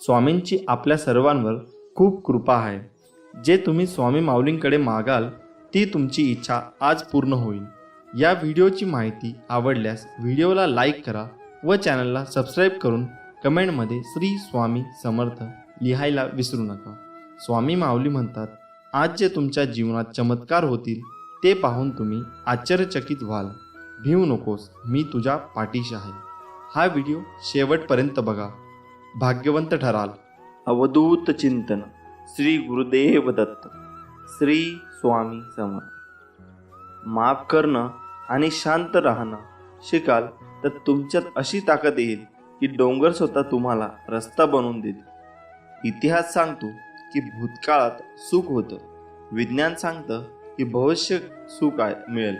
स्वामींची आपल्या सर्वांवर खूप कृपा आहे. जे तुम्ही स्वामी माऊलींकडे मागाल ती तुमची इच्छा आज पूर्ण होईल. या व्हिडिओची माहिती आवडल्यास व्हिडिओला लाईक करा व चॅनलला सबस्क्राईब करून कमेंटमध्ये श्री स्वामी समर्थ लिहायला विसरू नका. स्वामी माऊली म्हणतात आज जे तुमच्या जीवनात चमत्कार होतील ते पाहून तुम्ही आश्चर्यचकित व्हाल. भिवू नकोस मी तुझ्या पाठीशी आहे. हा व्हिडिओ शेवटपर्यंत बघा. भाग्यवंत ठराल. अवधूत चिंतन श्री गुरुदेव दत्त श्री स्वामी समर्थ. माफ करणं आणि शांत राहणं शिकाल तर तुमच्यात अशी ताकद येईल की डोंगर स्वतः तुम्हाला रस्ता बनवून देईल इतिहास सांगतो की भूतकाळात सुख होतं. विज्ञान सांगतं की भविष्य सुख आहे मिळेल.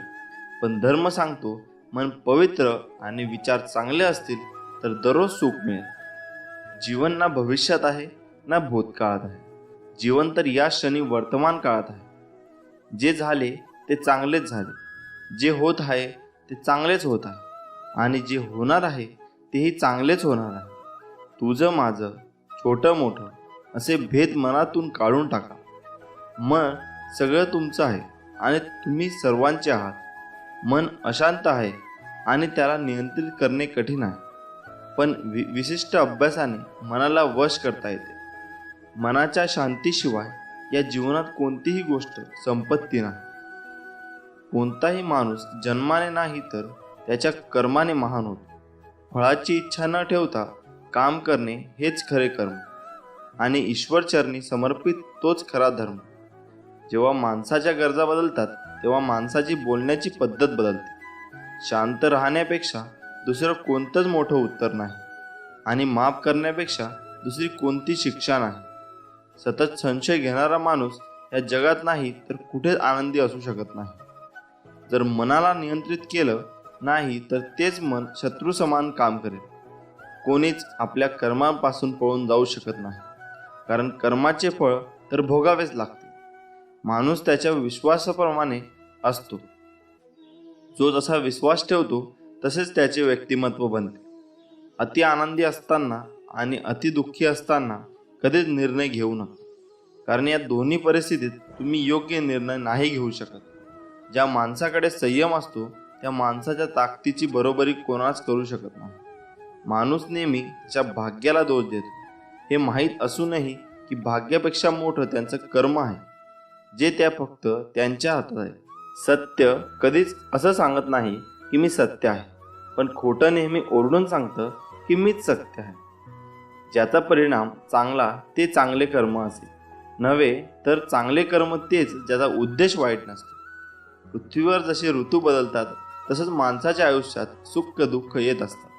पण धर्म सांगतो मन पवित्र आणि विचार चांगले असतील तर दररोज सुख मिळेल. जीवन ना भविष्यात आहे ना भूतकाळात आहे. जीवन तर या क्षणी वर्तमान काळात आहे. जे झाले ते चांगलेच झाले. जे होत आहे ते चांगलेच होत आहे. आणि जे होणार आहे तेही चांगलेच होणार आहे. तुझं माझं छोटं मोठं असे भेद मनातून काढून टाका. मन सगळं तुमचं आहे आणि तुम्ही सर्वांचे आहात. मन अशांत आहे आणि त्याला नियंत्रित करणे कठीण आहे. पण वि विशिष्ट अभ्यासाने मनाला वश करता येते. मनाच्या शांतीशिवाय या जीवनात कोणतीही गोष्ट संपत्ती नाही. कोणताही माणूस जन्माने नाही तर त्याच्या कर्माने महान होतो. फळाची इच्छा न ठेवता काम करणे हेच खरे कर्म. आणि ईश्वरचरणी समर्पित तोच खरा धर्म. जेव्हा माणसाच्या गरजा बदलतात तेव्हा माणसाची बोलण्याची पद्धत बदलते. शांत राहण्यापेक्षा दुसरं कोणतंच मोठं उत्तर नाही. आणि माफ करण्यापेक्षा दुसरी कोणती शिक्षा नाही. सतत संशय घेणारा माणूस या जगात नाही तर कुठेच आनंदी असू शकत नाही. जर मनाला नियंत्रित केलं नाही तर तेच मन शत्रू समान काम करेल. कोणीच आपल्या कर्मापासून पळून जाऊ शकत नाही. कारण कर्माचे फळ तर भोगावेच लागते माणूस त्याच्या विश्वासाप्रमाणे असतो. जो जसा विश्वास ठेवतो तसेच त्याचे व्यक्तिमत्व बनते. अति आनंदी असताना आणि अति दुःखी असताना कधीच निर्णय घेऊ नका. कारण या दोन्ही परिस्थितीत तुम्ही योग्य निर्णय नाही घेऊ शकत. ज्या माणसाकडे संयम असतो त्या माणसाच्या ताकदीची बरोबरी कोणाच करू शकत नाही. माणूस नेहमी त्याच्या भाग्याला दोष देतो हे माहीत असूनही की भाग्यापेक्षा मोठं त्यांचं कर्म आहे. जे त्या फक्त त्यांच्या हातात आहे. सत्य कधीच असं सांगत नाही की मी सत्य आहे. पण खोटं नेहमी ओरडून सांगतं की मीच सत्य आहे. ज्याचा परिणाम चांगला ते चांगले कर्म असेल. नव्हे तर चांगले कर्म तेच ज्याचा उद्देश वाईट नसतो. पृथ्वीवर जसे ऋतू बदलतात तसंच माणसाच्या आयुष्यात सुख दुःख येत असतात.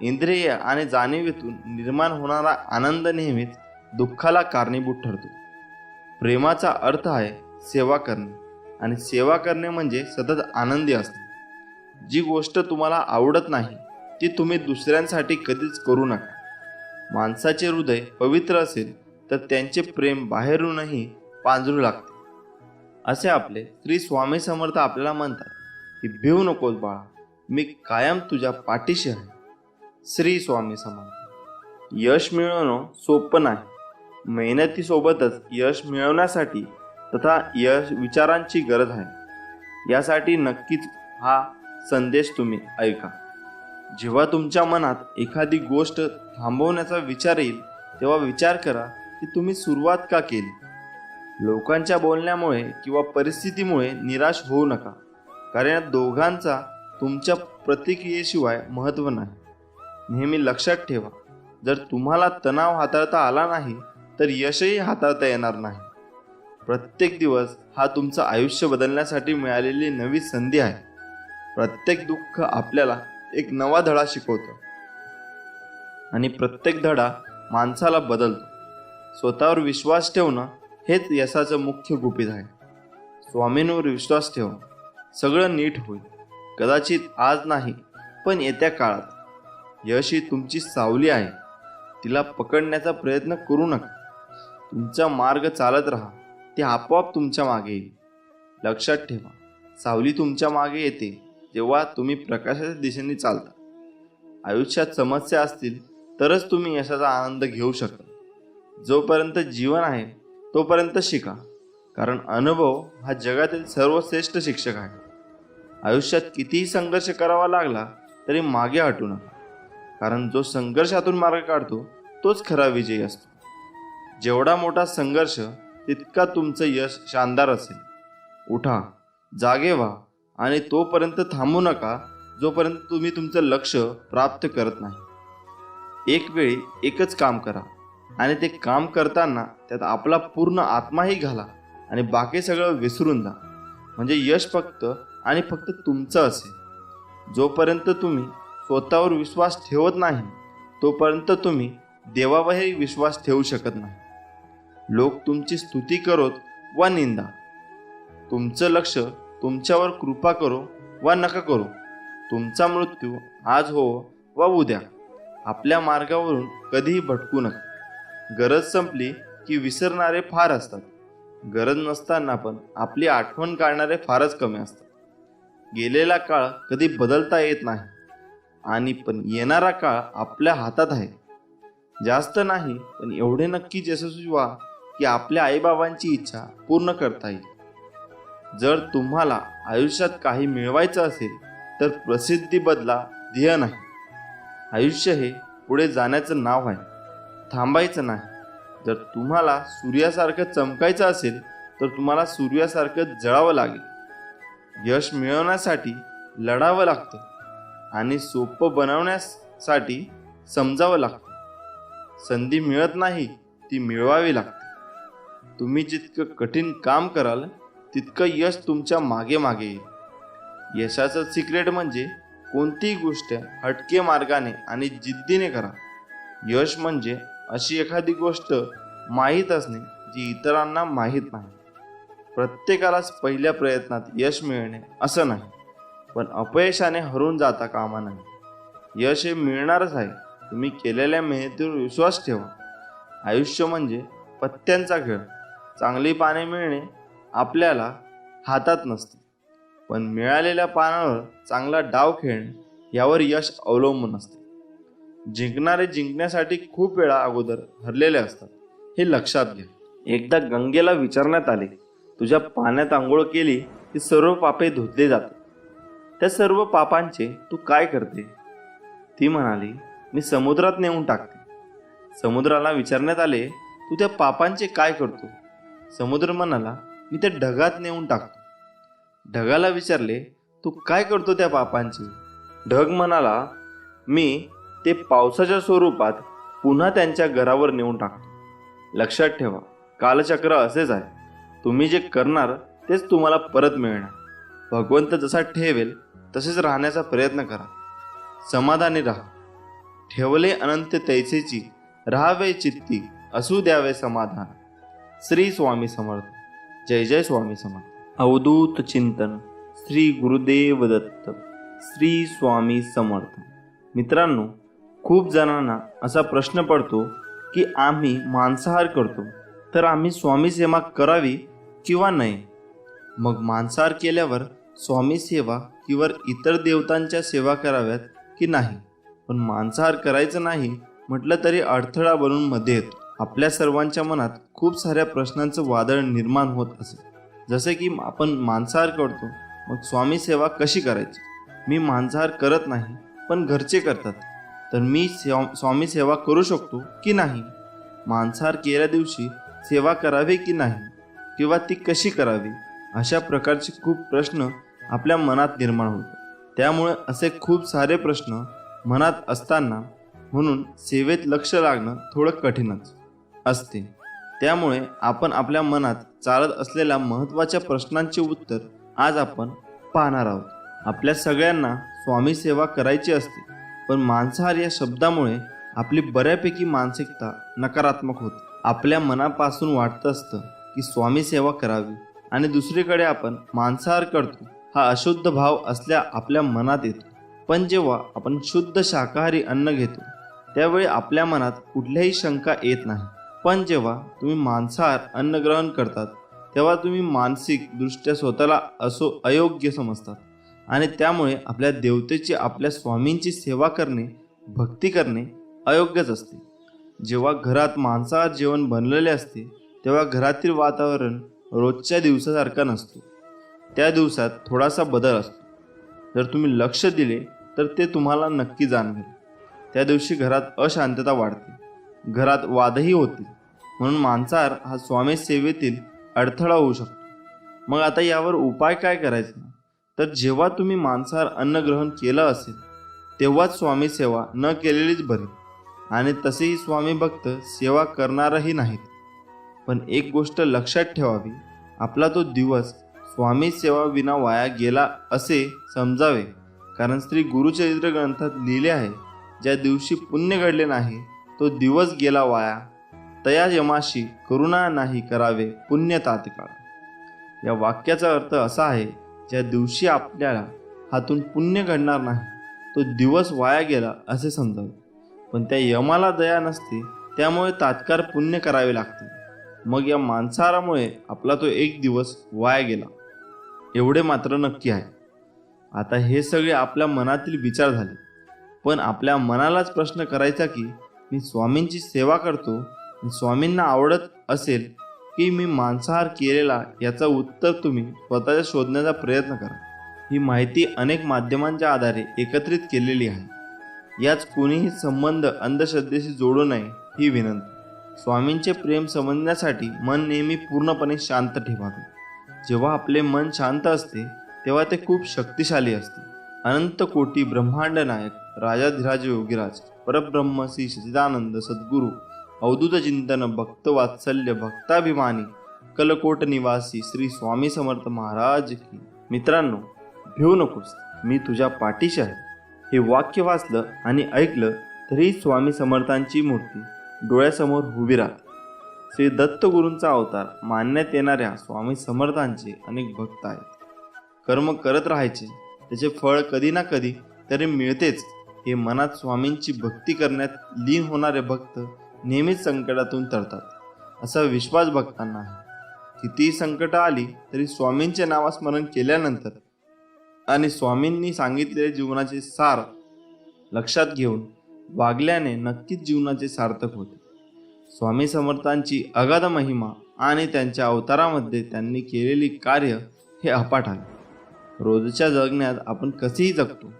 इंद्रिय आणि जाणीवेतून निर्माण होणारा आनंद नेहमीच दुःखाला कारणीभूत ठरतो. प्रेमाचा अर्थ आहे सेवा करणे. आणि सेवा करणे म्हणजे सतत आनंदी असणे. जी गोष्ट तुम्हाला आवडत नाही ती तुम्ही दुसऱ्यांसाठी कधीच करू नका. माणसाचे हृदय पवित्र असेल तर त्यांचे प्रेम बाहेरूनही पांजरू लागते. असे आपले श्री स्वामी समर्थ आपल्याला म्हणतात की भिवू नकोस बाळा मी कायम तुझ्या पाठीशी आहे. श्री स्वामी समर्थ. यश मिळवणं सोपं नाही. मेहनतीसोबतच यश मिळवण्यासाठी तथा यश विचारांची गरज आहे. यासाठी नक्कीच हा संदेश तुम्ही ऐका. जेव्हा तुमच्या मनात एखादी गोष्ट थांबवण्याचा विचार येईल तेव्हा विचार करा की तुम्ही सुरुवात का केली? लोकांच्या बोलण्यामुळे किंवा परिस्थितीमुळे निराश होऊ नका कारण या दोघांचा तुमच्या प्रतिक्रियेशिवाय महत्त्व नाही. नेहमी लक्षात ठेवा जर तुम्हाला तणाव हाताळता आला नाही तर यशही हाताळता येणार नाही. प्रत्येक दिवस हा तुमचं आयुष्य बदलण्यासाठी मिळालेली नवी संधी आहे. प्रत्येक दुःख आपल्याला एक नवा धडा शिकवतो. आणि प्रत्येक धडा माणसाला बदलतो. स्वतःवर विश्वास ठेवणं हेच यशाचं मुख्य गुपित आहे. स्वामींवर विश्वास ठेवा सगळं नीट होईल. कदाचित आज नाही पण येत्या काळात. यश ही तुमची सावली आहे. तिला पकडण्याचा प्रयत्न करू नका. तुमचा मार्ग चालत राहा. ते आपोआप तुमच्या मागे येईल. लक्षात ठेवा. सावली तुमच्या मागे येते. तेव्हा तुम्ही प्रकाशाच्या दिशेने चालता आयुष्यात समस्या असतील तरच तुम्ही यशाचा आनंद घेऊ शकता. जोपर्यंत जीवन आहे तोपर्यंत शिका कारण अनुभव हा जगातील सर्वश्रेष्ठ शिक्षक आहे. आयुष्यात कितीही संघर्ष करावा लागला तरी मागे हटू नका कारण जो संघर्षातून मार्ग काढतो तोच खरा विजयी असतो. जेवढा मोठा संघर्ष तितका तुमचं यश शानदार असेल. उठा जागे व्हा आणि तोपर्यंत थांबू नका जोपर्यंत तुम्ही तुमचं लक्ष प्राप्त करत नाही. एक वेळी एकच काम करा आणि ते काम करताना त्यात आपला पूर्ण आत्माही घाला आणि बाकी सगळं विसरून जा. म्हणजे यश फक्त आणि फक्त तुमचं असेल. जोपर्यंत तुम्ही स्वतःवर विश्वास ठेवत नाही तोपर्यंत तुम्ही देवावरही विश्वास ठेवू शकत नाही. लोक तुमची स्तुती करोत वा निंदा. तुमचं लक्ष तुमच्यावर कृपा करो वा नका करो. तुमचा मृत्यू आज हो वा उद्या. आपल्या मार्गावरून कधीही भटकू नका. गरज संपली की विसरणारे फार असतात. गरज नसताना पण आपली आठवण काढणारे फारच कमी असतात. गेलेला काळ कधी बदलता येत नाही आणि पण येणारा काळ आपल्या हातात आहे. जास्त नाही पण एवढे नक्कीच यशस्वी व्हा की आपल्या आईबाबांची इच्छा पूर्ण करता येईल. जर तुम्हाला आयुष्यात काही मिळवायचं असेल तर प्रसिद्धी बदला ध्येय नाही. आयुष्य हे पुढे जाण्याचं नाव आहे थांबायचं नाही. जर तुम्हाला सूर्यासारखं चमकायचं असेल तर तुम्हाला सूर्यासारखं जळावं लागेल. यश मिळवण्यासाठी लढावं लागतं आणि सोपं बनवण्यासाठी समजावं लागतं. संधी मिळत नाही ती मिळवावी लागते. तुम्ही जितकं कठीण काम कराल तितकं यश तुमच्या मागे मागे येईल. यशाचं सिक्रेट म्हणजे कोणतीही गोष्ट हटके मार्गाने आणि जिद्दीने करा. यश म्हणजे अशी एखादी गोष्ट माहीत असणे जी इतरांना माहीत नाही. प्रत्येकालाच पहिल्या प्रयत्नात यश मिळणे असं नाही पण अपयशाने हरून जाता कामा नाही यश हे मिळणारच आहे. तुम्ही केलेल्या मेहनतीवर विश्वास ठेवा. आयुष्य म्हणजे पत्त्यांचा खेळ. चांगली पाने मिळणे आपल्याला हातात नसते. पण मिळालेल्या पानावर चांगला डाव खेळणे यावर यश अवलंबून असते. जिंकणारे जिंकण्यासाठी खूप वेळा अगोदर हरलेले असतात हे लक्षात घ्या. एकदा गंगेला विचारण्यात आले तुझ्या पाण्यात आंघोळ केली की सर्व पापे धुतले जातात. त्या सर्व पापांचे तू काय करते? ती म्हणाली मी समुद्रात नेऊन टाकते. समुद्राला विचारण्यात आले तू त्या पापांचे काय करतो? समुद्र म्हणाला मी त्या ढगात नेऊन टाकतो. ढगाला विचारले तू काय करतो त्या पापांचे? ढग म्हणाला मी ते पावसाच्या स्वरूपात पुन्हा त्यांच्या घरावर नेऊन टाकतो. लक्षात ठेवा कालचक्र असेच आहे. तुम्ही जे करणार तेच तुम्हाला परत मिळणार. भगवंत जसा ठेवेल तसेच राहण्याचा प्रयत्न करा. समाधानी राहा. ठेवले अनंत तैसेची राहावे चित्ती असू द्यावे समाधान. श्री स्वामी समर्थ. जय जय स्वामी समर्थ. अवधूत चिंतन श्री गुरुदेव दत्त श्री स्वामी समर्थ. मित्रांनो खूप जणांना असा प्रश्न पडतो की आम्ही मांसाहार करतो तर आम्ही स्वामी सेवा करावी किंवा नाही? मग मांसाहार केल्यावर स्वामी सेवा किंवा इतर देवतांच्या सेवा कराव्यात की नाही? पण मांसाहार करायचं नाही म्हटलं तरी अडथळा बनून मध्ये येतो. आपल्या सर्वांच्या मनात खूप साऱ्या प्रश्नांचं वादळ निर्माण होत असे. जसे की आपण मांसाहार करतो मग स्वामी सेवा कशी करायची? मी मांसाहार करत नाही पण घरचे करतात. तर मी स्वामी सेवा करू शकतो की नाही? मांसाहार केल्या दिवशी सेवा करावी की नाही? किंवा ती कशी करावी? अशा प्रकारचे खूप प्रश्न आपल्या मनात निर्माण होतात. त्यामुळे असे खूप सारे प्रश्न मनात असताना म्हणून सेवेत लक्ष लागणं थोडं कठीणच. असते. त्यामुळे आपण आपल्या मनात चालत असलेल्या महत्त्वाच्या प्रश्नांचे उत्तर आज आपण पाहणार आहोत. आपल्या सगळ्यांना स्वामी सेवा करायची असते पण मांसाहार या शब्दामुळे आपली बऱ्यापैकी मानसिकता नकारात्मक होते. आपल्या मनापासून वाटतं असतं की स्वामी सेवा करावी आणि दुसरीकडे आपण मांसाहार करतो हा अशुद्ध भाव असल्या आपल्या मनात येतो. पण जेव्हा आपण शुद्ध शाकाहारी अन्न घेतो त्यावेळी आपल्या मनात कुठल्याही शंका येत नाही. पण जेव्हा तुम्ही मांसाहार अन्न ग्रहण करतात तेव्हा तुम्ही मानसिकदृष्ट्या स्वतःला असो अयोग्य समजतात. आणि त्यामुळे आपल्या देवतेची आपल्या स्वामींची सेवा करणे भक्ती करणे अयोग्यच असते. जेव्हा घरात मांसाहार जेवण बनलेले असते तेव्हा घरातील वातावरण रोजच्या दिवसासारखा नसतो. त्या दिवसात थोडासा बदल असतो. जर तुम्ही लक्ष दिले तर ते तुम्हाला नक्की जाणवेल. त्या दिवशी घरात अशांतता वाढते. घरात वादही होतील म्हणून मांसाहार हा स्वामी सेवेतील अडथळा होऊ शकतो. मग आता यावर उपाय काय करायचा? तर जेव्हा तुम्ही मांसाहार अन्न ग्रहण केलं असेल तेव्हाच स्वामी सेवा न केलेलीच बरी. आणि तसेही स्वामी भक्त सेवा करणारही नाहीत. पण एक गोष्ट लक्षात ठेवावी आपला तो दिवस स्वामी सेवा विना वाया गेला असे समजावे. कारण श्री गुरुचरित्र ग्रंथात लिहिले आहे ज्या दिवशी पुण्य घडले नाही तो दिवस गेला वाया तया यमाशी करुणा नाही करावे पुण्य तात्काळ. या वाक्याचा अर्थ असा आहे ज्या दिवशी आपल्याला हातून पुण्य घडणार नाही तो दिवस वाया गेला असे समजावे. पण त्या यमाला दया नसते त्यामुळे तात्काळ पुण्य करावे लागते. मग या मांसाहारामुळे आपला तो एक दिवस वाया गेला. एवढे मात्र नक्की आहे. आता हे सगळे आपल्या मनातील विचार झाले. पण आपल्या मनालाच प्रश्न करायचा की मी स्वामींची सेवा करतो स्वामींना आवडत असेल की मी मांसाहार केलेला याचा उत्तर तुम्ही स्वतःच्या शोधण्याचा प्रयत्न करा. ही माहिती अनेक माध्यमांच्या आधारे एकत्रित केलेली आहे. याच कोणीही संबंध अंधश्रद्धेशी जोडू नये ही विनंती. स्वामींचे प्रेम समजण्यासाठी मन नेहमी पूर्णपणे शांत ठेवावे. जेव्हा आपले मन शांत असते तेव्हा ते खूप शक्तिशाली असते. अनंत कोटी ब्रह्मांड नायक राजाधिराज योगीराज परब्रह्म श्री सचिदानंद सद्गुरू अवधूत चिंतन भक्त वात्सल्य भक्ताभिमानी कलकोट निवासी श्री स्वामी समर्थ महाराज की. मित्रांनो भिवू नकोस मी तुझ्या पाठीशी आहे. हे वाक्य वाचलं आणि ऐकलं तरी स्वामी समर्थांची मूर्ती डोळ्यासमोर उभी राहते. श्री दत्तगुरूंचा अवतार मानण्यात येणाऱ्या स्वामी समर्थांचे अनेक भक्त आहेत. कर्म करत राहायचे त्याचे फळ कधी ना कधी तरी मिळतेच. हे मनात स्वामींची भक्ती करण्यात लीन होणारे भक्त नेहमीच संकटातून तरतात. असा विश्वास भक्तांना आहे. कितीही संकट आली तरी स्वामींचे नामस्मरण केल्यानंतर आणि स्वामींनी सांगितलेले जीवनाचे सार लक्षात घेऊन वागल्याने नक्कीच जीवनाचे सार्थक होते. स्वामी समर्थांची अगाध महिमा आणि त्यांच्या अवतारामध्ये त्यांनी केलेली कार्य हे अपाट आहे. रोजच्या जगण्यात आपण कसेही जगतो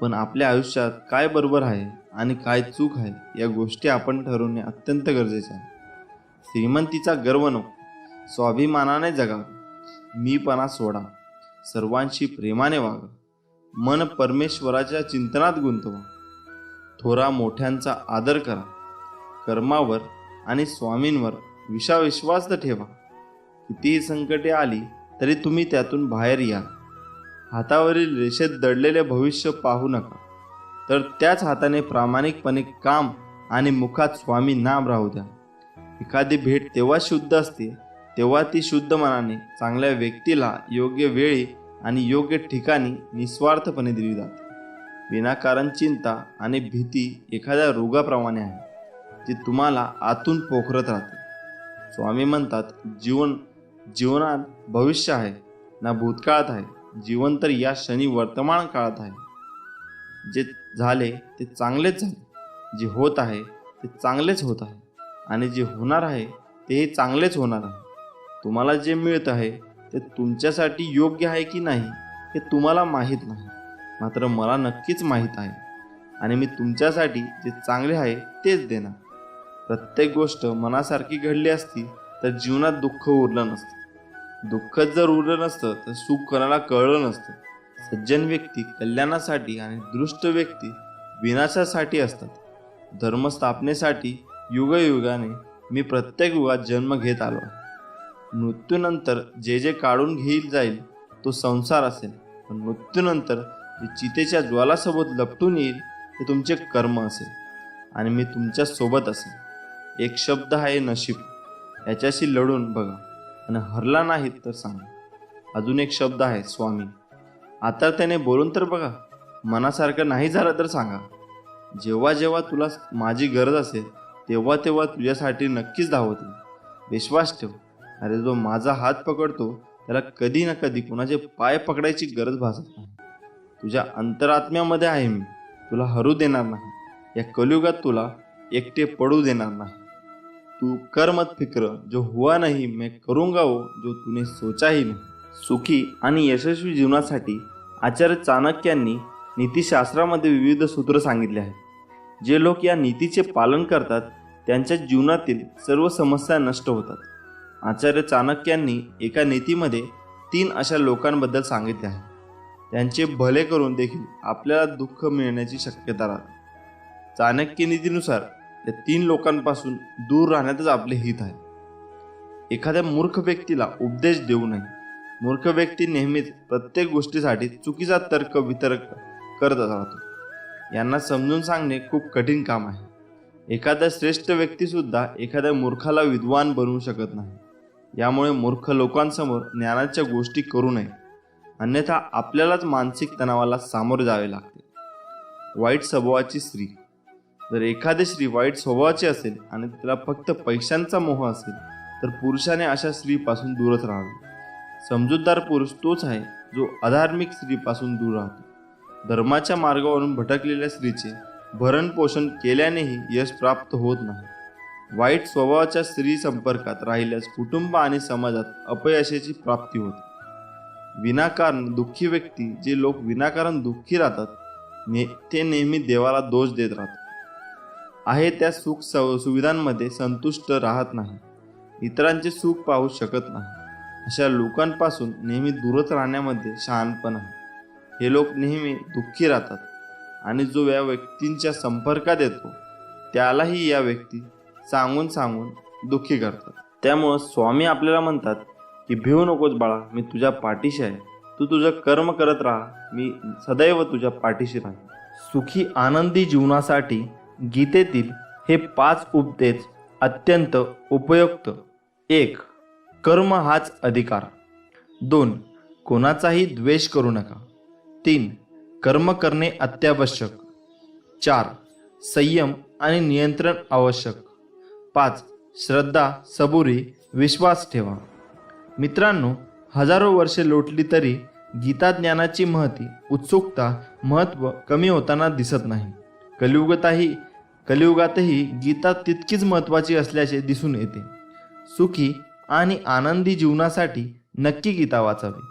पण आपल्या आयुष्यात काय बरोबर आहे? आणि काय चूक आहे या गोष्टी आपण ठरवणे अत्यंत गरजेचे आहे. श्रीमंतीचा गर्व नको स्वाभिमानाने जगा. मीपणा सोडा सर्वांशी प्रेमाने वागा. मन परमेश्वराच्या चिंतनात गुंतवा. थोरा मोठ्यांचा आदर करा. कर्मावर आणि स्वामींवर विशाविश्वास ठेवा. कितीही संकटे आली तरी तुम्ही त्यातून बाहेर या. हातावरील रेषेत दडलेले भविष्य पाहू नका. तर त्याच हाताने प्रामाणिकपणे काम आणि मुखात स्वामी नाम राहू द्या. एखादी भेट तेव्हा शुद्ध असते तेव्हा ती शुद्ध मनाने चांगल्या व्यक्तीला योग्य वेळी आणि योग्य ठिकाणी निस्वार्थपणे दिली जाते. विनाकारण चिंता आणि भीती एखाद्या रोगाप्रमाणे आहे जी तुम्हाला आतून पोखरत राहते. स्वामी म्हणतात जीवन जीवनात भविष्य आहे ना भूतकाळात आहे. जीवन तर या क्षणी वर्तमान काळात आहे. जे झाले ते चांगलेच झाले. जे होत आहे ते चांगलेच होत आहे. आणि जे होणार आहे तेही चांगलेच होणार आहे. तुम्हाला जे मिळत आहे ते तुमच्यासाठी योग्य आहे की नाही हे तुम्हाला माहीत नाही. मात्र मला नक्कीच माहीत आहे. आणि मी तुमच्यासाठी जे चांगले आहे तेच देणार. प्रत्येक गोष्ट मनासारखी घडली असती तर जीवनात दुःख उरलं नसतं. दुःखच जर उरलं नसतं तर सुख कोणाला कळलं नसतं. सज्जन व्यक्ती कल्याणासाठी आणि दृष्ट व्यक्ती विनाशासाठी असतात. धर्मस्थापनेसाठी युगयुगाने मी प्रत्येक युगात जन्म घेत आलो मृत्यूनंतर जे जे काढून घेईल जाईल तो संसार असेल. पण मृत्यूनंतर जे चितेच्या ज्वालासोबत लपटून येईल ते तुमचे कर्म असेल आणि मी तुमच्यासोबत असेल. एक शब्द आहे नशीब. याच्याशी लढून बघा. आणि हरला नाहीत तर सांगा. अजून एक शब्द आहे स्वामी. आता त्याने बोलून तर बघा. मनासारखं नाही झालं तर सांगा. जेव्हा जेव्हा तुला माझी गरज असेल तेव्हा तेव्हा तुझ्यासाठी नक्कीच धावते. विश्वास ठेव. अरे जो माझा हात पकडतो त्याला कधी ना कधी कुणाचे पाय पकडायची गरज भासत नाही. तुझ्या अंतरात्म्यामध्ये आहे मी. तुला हरू देणार नाही. या कलयुगात तुला एकटे पडू देणार नाही. तू कर मत फिक्र जो हुआ नाही मैं करूंगा वो. जो तुने सोचाही नाही. सुखी आणि यशस्वी जीवनासाठी आचार्य चाणक्यांनी नीतिशास्त्रामध्ये विविध सूत्र सांगितले आहेत. जे लोक या नीतीचे पालन करतात त्यांच्या जीवनातील सर्व समस्या नष्ट होतात. आचार्य चाणक्यांनी एका नीतीमध्ये तीन अशा लोकांबद्दल सांगितले आहे. त्यांचे भले करून देखील आपल्याला दुःख मिळण्याची शक्यता राहते. चाणक्य नीतीनुसार या तीन लोकांपासून दूर राहण्यातच आपले हित आहे. एखाद्या मूर्ख व्यक्तीला उपदेश देऊ नये मूर्ख व्यक्ती नेहमीच प्रत्येक गोष्टीसाठी चुकीचा तर्क वितर्क करत राहतो. यांना समजून सांगणे खूप कठीण काम आहे. एखादा श्रेष्ठ व्यक्तीसुद्धा एखाद्या मूर्खाला विद्वान बनवू शकत नाही. यामुळे मूर्ख लोकांसमोर ज्ञानाच्या गोष्टी करू नये. अन्यथा आपल्यालाच मानसिक तणावाला सामोरे जावे लागते. वाईट स्वभावाची स्त्री. जर एखादी स्त्री वाईट स्वभावाची असेल आणि तिला फक्त पैशांचा मोह असेल तर पुरुषाने अशा स्त्रीपासून दूरच राहावे. समजूतदार पुरुष तोच आहे जो अधार्मिक स्त्रीपासून दूर राहतो. धर्माच्या मार्गावरून भटकलेल्या स्त्रीचे भरण पोषण केल्यानेही यश प्राप्त होत नाही. वाईट स्वभावाच्या स्त्री संपर्कात राहिल्यास कुटुंब आणि समाजात अपयशाची प्राप्ती होते. विनाकारण दुःखी व्यक्ती जे लोक विनाकारण दुःखी राहतात ने ते नेहमी देवाला दोष देत राहतात. आहे त्या सुख सुविधांमध्ये संतुष्ट राहत नाही. इतरांचे सुख पाहू शकत नाही. अशा लोकांपासून नेहमी दूरच राहण्यामध्ये शहाणपण आहे. हे लोक नेहमी दुःखी राहतात आणि जो या व्यक्तींच्या संपर्कात येतो त्यालाही या व्यक्ती सांगून सांगून दुःखी करतात. त्यामुळं स्वामी आपल्याला म्हणतात की भिवू नकोस बाळा मी तुझ्या पाठीशी आहे. तू तुझं कर्म करत राहा. मी सदैव तुझ्या पाठीशी राहीन. सुखी आनंदी जीवनासाठी गीतेतील हे पाच उपदेश अत्यंत उपयुक्त. एक कर्म हाच अधिकार. दोन कोणाचाही द्वेष करू नका. तीन कर्म करणे अत्यावश्यक. चार संयम आणि नियंत्रण आवश्यक. पाच श्रद्धा सबुरी विश्वास ठेवा. मित्रांनो हजारो वर्षे लोटली तरी गीता ज्ञानाची महती उत्सुकता महत्त्व कमी होताना दिसत नाही. कलियुगताही कलियुगातही गीता तितकीच महत्त्वाची असल्याचे दिसून येते. सुखी आणि आनंदी जीवनासाठी नक्की गीता वाचावी.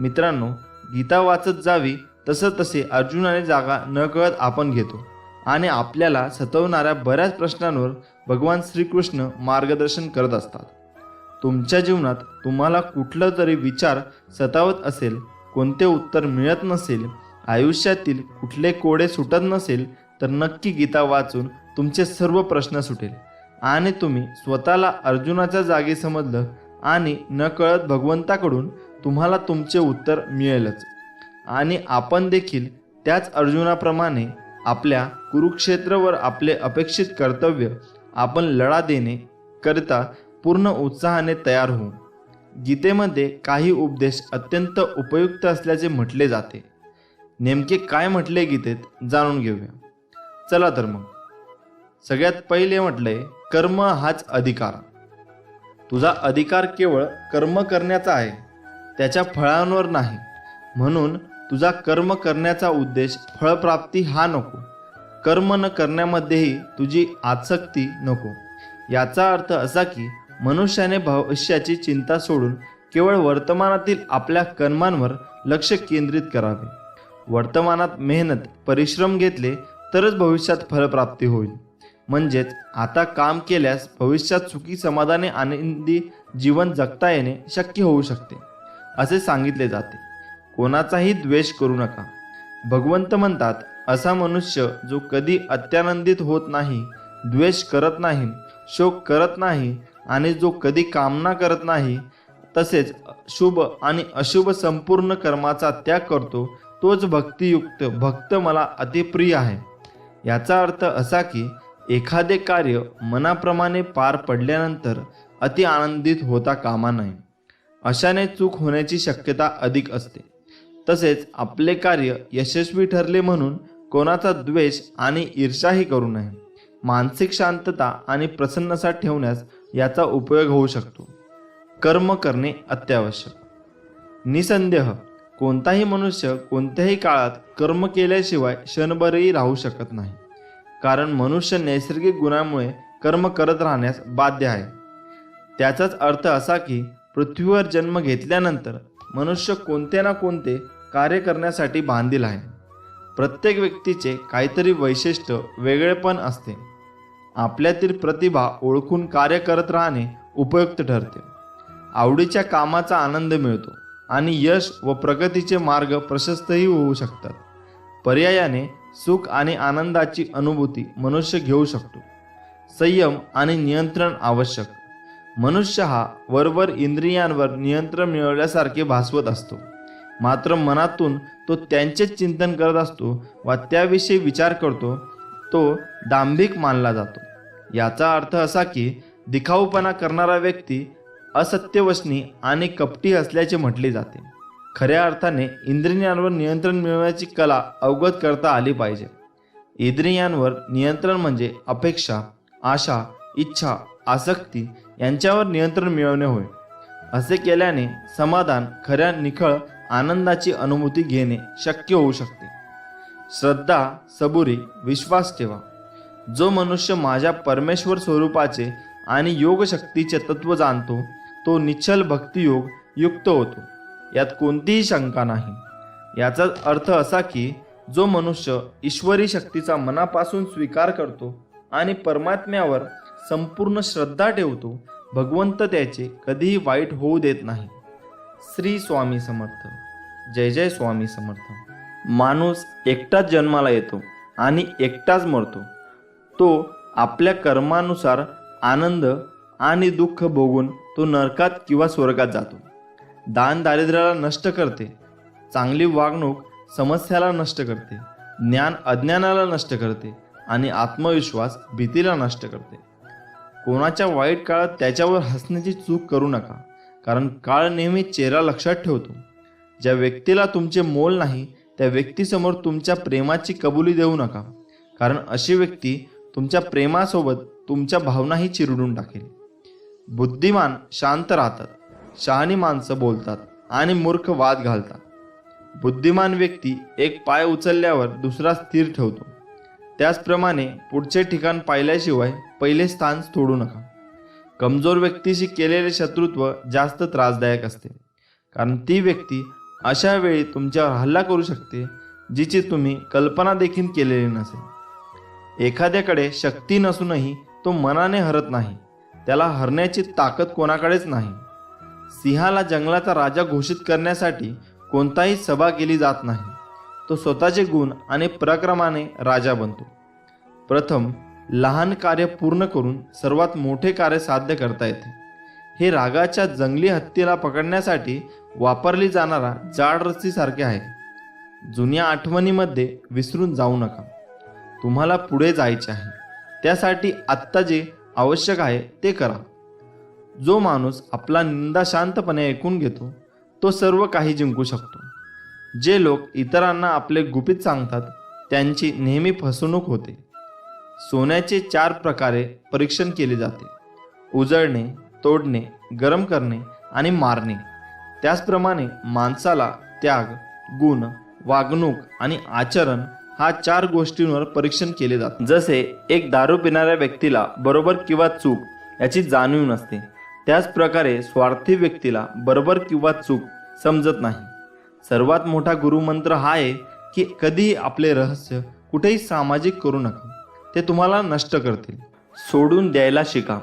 मित्रांनो गीता वाचत जावी तसं तसे अर्जुनाने जागा नकळत आपण घेतो. आणि आपल्याला सतवणाऱ्या बऱ्याच प्रश्नांवर भगवान श्रीकृष्ण मार्गदर्शन करत असतात. तुमच्या जीवनात तुम्हाला कुठलं तरी विचार सतावत असेल कोणते उत्तर मिळत नसेल आयुष्यातील कुठले कोडे सुटत नसेल तर नक्की गीता वाचून तुमचे सर्व प्रश्न सुटेल. आणि तुम्ही स्वतःला अर्जुनाच्या जागी समजलं आणि नकळत भगवंताकडून तुम्हाला तुमचे उत्तर मिळेलच. आणि आपण देखील त्याच अर्जुनाप्रमाणे आपल्या कुरुक्षेत्रावर आपले अपेक्षित कर्तव्य आपण लढा देणे करता पूर्ण उत्साहाने तयार होऊ. गीतेमध्ये काही उपदेश अत्यंत उपयुक्त असल्याचे म्हटले जाते. नेमके काय म्हटले गीतेत जाणून घेऊया. चला तर मग. सगळ्यात पहिले म्हटलंय कर्म हाच अधिकार. तुझा अधिकार केवळ कर्म करण्याचा आहे त्याच्या फळांवर नाही. म्हणून तुझा कर्म करण्याचा उद्देश फळप्राप्ती हा नको. कर्म न करण्यामध्येही तुझी आसक्ती नको. याचा अर्थ असा की मनुष्याने भविष्याची चिंता सोडून केवळ वर्तमानातील आपल्या कर्मांवर लक्ष केंद्रित करावे. वर्तमानात मेहनत परिश्रम घेतले तरच भविष्यात फलप्राप्ती होईल. म्हणजेच आता काम केल्यास भविष्यात सुखी समाधानी आनंदी जीवन जगता येणे शक्य होऊ शकते असे सांगितले जाते. कोणाचाही द्वेष करू नका. भगवंत म्हणतात असा मनुष्य जो कधी अत्यानंदित होत नाही द्वेष करत नाही शोक करत नाही आणि जो कधी कामना करत नाही तसेच शुभ आणि अशुभ संपूर्ण कर्माचा त्याग करतो तोच भक्तियुक्त भक्त मला अतिप्रिय आहे. याचा अर्थ असा की एखादे कार्य मनाप्रमाणे पार पडल्यानंतर अति आनंदित होता कामा नये. अशाने चूक होण्याची शक्यता अधिक असते. तसेच आपले कार्य यशस्वी ठरले म्हणून कोणाचा द्वेष आणि ईर्षाही करू नये. मानसिक शांतता आणि प्रसन्नता ठेवण्यास याचा उपयोग होऊ शकतो. कर्म करणे अत्यावश्यक. निसंदेह. कोणताही मनुष्य कोणत्याही काळात कर्म केल्याशिवाय क्षणभरही राहू शकत नाही. कारण मनुष्य नैसर्गिक गुणामुळे कर्म करत राहण्यास बाध्य आहे. त्याचाच अर्थ असा की पृथ्वीवर जन्म घेतल्यानंतर मनुष्य कोणते ना कोणते कार्य करण्यासाठी बांधील आहे. प्रत्येक व्यक्तीचे काहीतरी वैशिष्ट्य वेगळेपण असते. आपल्यातील प्रतिभा ओळखून कार्य करत राहणे उपयुक्त ठरते. आवडीच्या कामाचा आनंद मिळतो आणि यश व प्रगतीचे मार्ग प्रशस्तही होऊ शकतात. पर्यायाने सुख आणि आनंदाची अनुभूती मनुष्य घेऊ शकतो. संयम आणि नियंत्रण आवश्यक. मनुष्य हा वरवर इंद्रियांवर नियंत्रण मिळवल्यासारखे भासवत असतो. मात्र मनातून तो त्यांचेच चिंतन करत असतो व त्याविषयी विचार करतो तो डांभिक मानला जातो. याचा अर्थ असा की दिखाऊपणा करणारा व्यक्ती असत्यवशनी आणि कपटी असल्याचे म्हटले जाते. खऱ्या अर्थाने इंद्रियांवर नियंत्रण मिळवण्याची कला अवगत करता आली पाहिजे. इंद्रियांवर नियंत्रण म्हणजे अपेक्षा आशा इच्छा आसक्ती यांच्यावर नियंत्रण मिळवणे होय. असे केल्याने समाधान खऱ्या निखळ आनंदाची अनुभूती घेणे शक्य होऊ शकते. श्रद्धा सबुरी विश्वास ठेवा. जो मनुष्य माझ्या परमेश्वर स्वरूपाचे आणि योगशक्तीचे तत्व जाणतो तो निश्चल भक्तियोग युक्त होतो. यात कोणतीही शंका नाही. याचा अर्थ असा की जो मनुष्य ईश्वरी शक्तीचा मनापासून स्वीकार करतो आणि परमात्म्यावर संपूर्ण श्रद्धा ठेवतो भगवंत त्याचे कधीही वाईट होऊ देत नाही. श्री स्वामी समर्थ. जय जय स्वामी समर्थ. माणूस एकटाच जन्माला येतो आणि एकटाच मरतो. तो आपल्या कर्मानुसार आनंद आणि दुःख भोगून तो नरकात किंवा स्वर्गात जातो. दान दारिद्र्याला नष्ट करते. चांगली वागणूक समस्याला नष्ट करते. ज्ञान अज्ञानाला नष्ट करते आणि आत्मविश्वास भीतीला नष्ट करते. कोणाच्या वाईट काळात त्याच्यावर हसण्याची चूक करू नका कारण काळ नेहमी चेहरा लक्षात ठेवतो. ज्या व्यक्तीला तुमचे मोल नाही त्या व्यक्तीसमोर तुमच्या प्रेमाची कबुली देऊ नका कारण अशी व्यक्ती तुमच्या प्रेमासोबत तुमच्या भावनाही चिरडून टाकेल. बुद्धिमान शांत राहतात. शहाणी माणसं बोलतात आणि मूर्ख वाद घालतात. बुद्धिमान व्यक्ती एक पाय उचलल्यावर दुसरा स्थिर ठेवतो. त्याचप्रमाणे पुढचे ठिकाण पाहिल्याशिवाय पहिले स्थान सोडू नका. कमजोर व्यक्तीशी केलेले शत्रुत्व जास्त त्रासदायक असते. कारण ती व्यक्ती अशा वेळी तुमच्यावर हल्ला करू शकते जिची तुम्ही कल्पना देखील केलेली नसेल. एखाद्याकडे शक्ती नसूनही तो मनाने हरत नाही. त्याला हरण्याची ताकद कोणाकडेच नाही. सिंहाला जंगलाचा राजा घोषित करण्यासाठी कोणताही सभा केली जात नाही. तो स्वतःचे गुण आणि पराक्रमाने राजा बनतो. प्रथम लहान कार्य पूर्ण करून सर्वात मोठे कार्य साध्य करता येते. हे रागाच्या जंगली हत्तीला पकडण्यासाठी वापरली जाणारा जाड रस्सीसारखे आहे. जुन्या आठवणीमध्ये विसरून जाऊ नका. तुम्हाला पुढे जायचे आहे. त्यासाठी आत्ता जे आवश्यक आहे ते करा. जो माणूस आपला निंदा शांतपणे ऐकून घेतो तो सर्व काही जिंकू शकतो. जे लोक इतरांना आपले गुपित सांगतात त्यांची नेहमी फसवणूक होते. सोन्याचे चार प्रकारे परीक्षण केले जाते. उजळणे तोडणे गरम करणे आणि मारणे. त्याचप्रमाणे माणसाला त्याग गुण वागणूक आणि आचरण हा चार गोष्टींवर परीक्षण केले जाते. जसे एक दारू पिणाऱ्या व्यक्तीला बरोबर किंवा चूक याची जाणीव नसते. त्याच प्रकारे स्वार्थी व्यक्तीला बरोबर किंवा चूक समजत नाही. सर्वात मोठा गुरुमंत्र हा आहे की कधीही आपले रहस्य कुठेही सामाजिक करू नका. ते तुम्हाला नष्ट करतील. सोडून द्यायला शिका.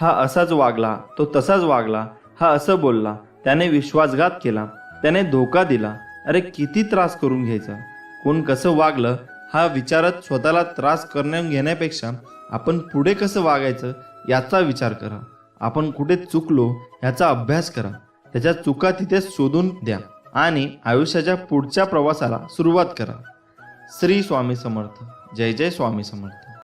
हा असाच वागला तो तसाच वागला हा असं बोलला त्याने विश्वासघात केला त्याने धोका दिला. अरे किती त्रास करून घ्यायचा? कोण कसं वागलं हा विचारत स्वतःला त्रास करण्या घेण्यापेक्षा आपण पुढे कसं वागायचं याचा विचार करा. आपण कुठे चुकलो ह्याचा अभ्यास करा. त्याच्या चुका तिथेच शोधून द्या आणि आयुष्याच्या पुढच्या प्रवासाला सुरुवात करा. श्री स्वामी समर्थ. जय जय स्वामी समर्थ.